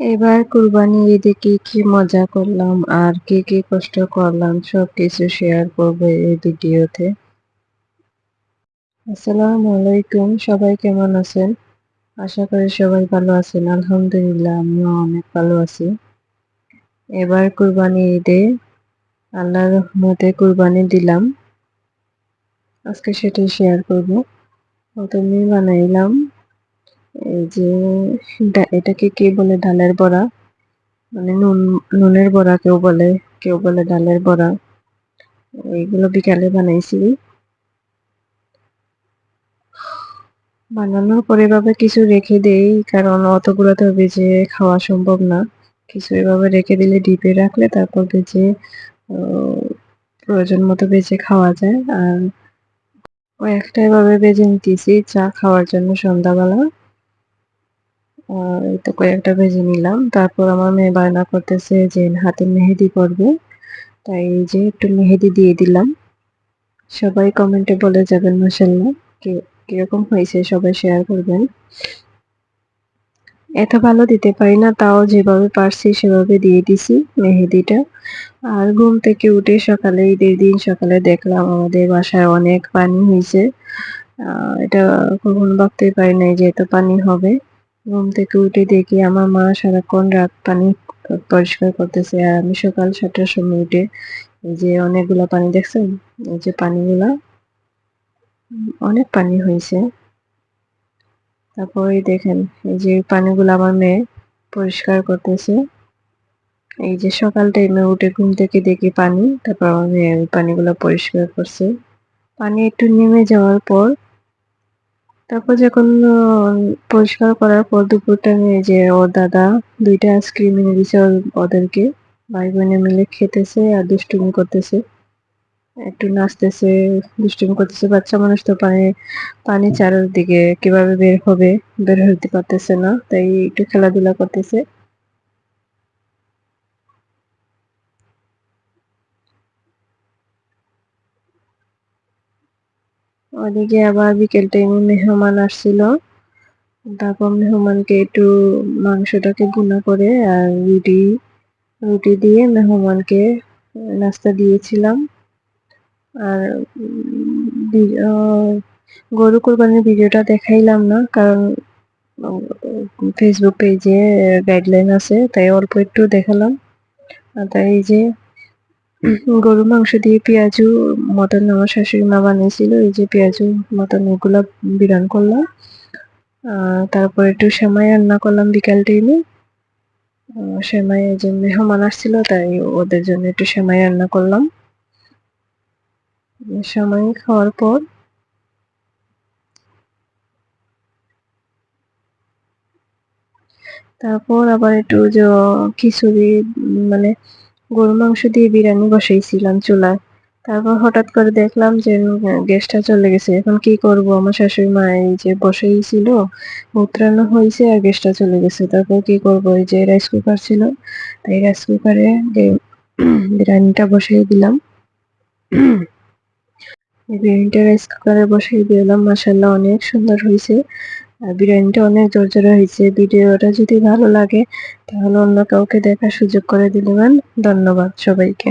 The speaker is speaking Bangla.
এবার কুরবানি ঈদে কি কি মজা করলাম, আর কি কি কষ্ট করলাম সব কিছু শেয়ার করব এই ভিডিওতে। আসসালামু আলাইকুম, সবাই কেমন আছেন? আশা করি সবাই ভালো আছেন, আলহামদুলিল্লাহ আমিও অনেক ভালো আছি। এবার কুরবানি ঈদে আল্লাহর রহমতে কুরবানি দিলাম। আজকে সেটাই শেয়ার করব। প্রথমে বানাইলাম এই যে এটাকে কে বলে ডালের বড়া? মানে নুন, নুনের বড়া কেউ বলে কেউ বলে ডালের বড়া। এইগুলো বিকালে বানাইছি। বানানোর পরে এভাবে কিছু রেখে দেই, কারণ অতগুলো তো বেজে খাওয়া সম্ভব না। কিছু এভাবে রেখে দিলে ডিপে রাখলে তারপর বেজে প্রয়োজন মতো বেজে খাওয়া যায়। আর কয়েকটা এভাবে বেজে নিতেছি, চা খাওয়ার জন্য সন্ধ্যাবেলা। তো কয়েকটা ভেজে নিলাম। তারপর আমার মেয়ে বায়না করতেছে যে, হাতে মেহেদি পড়বে তাই এই যে একটু মেহেদি দিয়ে দিলাম। সবাই কমেন্টে বলে যাবেন মাসাল্লাহ কীরকম হয়েছে সবাই শেয়ার করবেন। এত ভালো দিতে পারি না, তাও যেভাবে পারছি সেভাবে দিয়ে দিছি মেহেদিটা। আর ঘুম থেকে উঠে সকালে, ঈদের দিন সকালে দেখলাম আমাদের বাসায় অনেক পানি হয়েছে। এটা কখনো ভাবতেই পারি নাই যে এত পানি হবে। ঘুম থেকে উঠে দেখি আমার মা সারাক্ষণ রাত পানি পরিষ্কার করতেছে। আর আমি সকাল সাতটার সময় উঠে যে অনেকগুলা পানি দেখছেন? এই যে পানিগুলা, অনেক পানি হয়েছে। তারপরে দেখেন, এই যে পানিগুলো আমার মেয়ে পরিষ্কার করতেছে। এই যে সকাল টাইমে উঠে ঘুম থেকে দেখি পানি, তারপর আমার মেয়ে ওই পানিগুলো পরিষ্কার করছে। পানি একটু নেমে যাওয়ার পর তারপর যখন পরিষ্কার করার পর দুপুর টাইমে যে ওর দাদা দুইটা আইসক্রিম এনে দিছে ওদেরকে। ভাই বোনে মিলে খেতেছে আর দুষ্টুমি করতেছে। একটু নাচতেছে, দুষ্টুমি করতেছে। বাচ্চা মানুষ তো পানি পানি চারোদিকে কীভাবে বের হবে, বের হতে পারতেছে না। তাই একটু খেলাধুলা করতেছে। ওদিকে আবার বিকেল টাইমে মেহমান আসছিল। তারপর মেহমানকে একটু মাংসটাকে গুনা করে আর রুটি রুটি দিয়ে মেহমানকে নাস্তা দিয়েছিলাম। আর গরু কোরবানির ভিডিওটা দেখাইলাম না, কারণ ফেসবুক পেজে গাইডলাইন আছে, তাই অল্প একটু দেখালাম। আর তাই এই যে গরু মাংস দিয়ে পেঁয়াজু, মটন আমার শাশুড়ি মা বানিয়েছিল, এই যে পেঁয়াজু, মটন এগুলো বিরান করলাম। তারপর একটু সেমাই রান্না করলাম বিকাল টাইমে সেমাই যে মেহমান আসছিল, তাই ওদের জন্য একটু সেমাই রান্না করলাম। সেমাই খাওয়ার পর তারপর আবার একটু যে খিচুড়ি মানে গরু মাংস দিয়ে বিরিয়ানি বসাইছিলাম চুলায়। তারপর হঠাৎ করে দেখলাম যে গ্যাসটা চলে গেছে। এখন কি করব? আমার শাশুড়ি মা এই যে বসেইছিল উত্তরানো হয়েছে আর গ্যাসটা চলে গেছে। তারপর কি করব? এই যে রাইস কুকার ছিল তাই রাইস কুকারে বিরিয়ানিটা বসিয়ে দিলাম। বিরিয়ানিটা রাইস কুকারে বসিয়ে দিলাম। মাসাল্লাহ অনেক সুন্দর হয়েছে। বিরিয়ানিটা অনেক জোরজোরে হয়েছে। ভিডিওটা যদি ভালো লাগে, তাহলে অন্য কাউকে দেখার সুযোগ করে দিলেন ধন্যবাদ সবাইকে।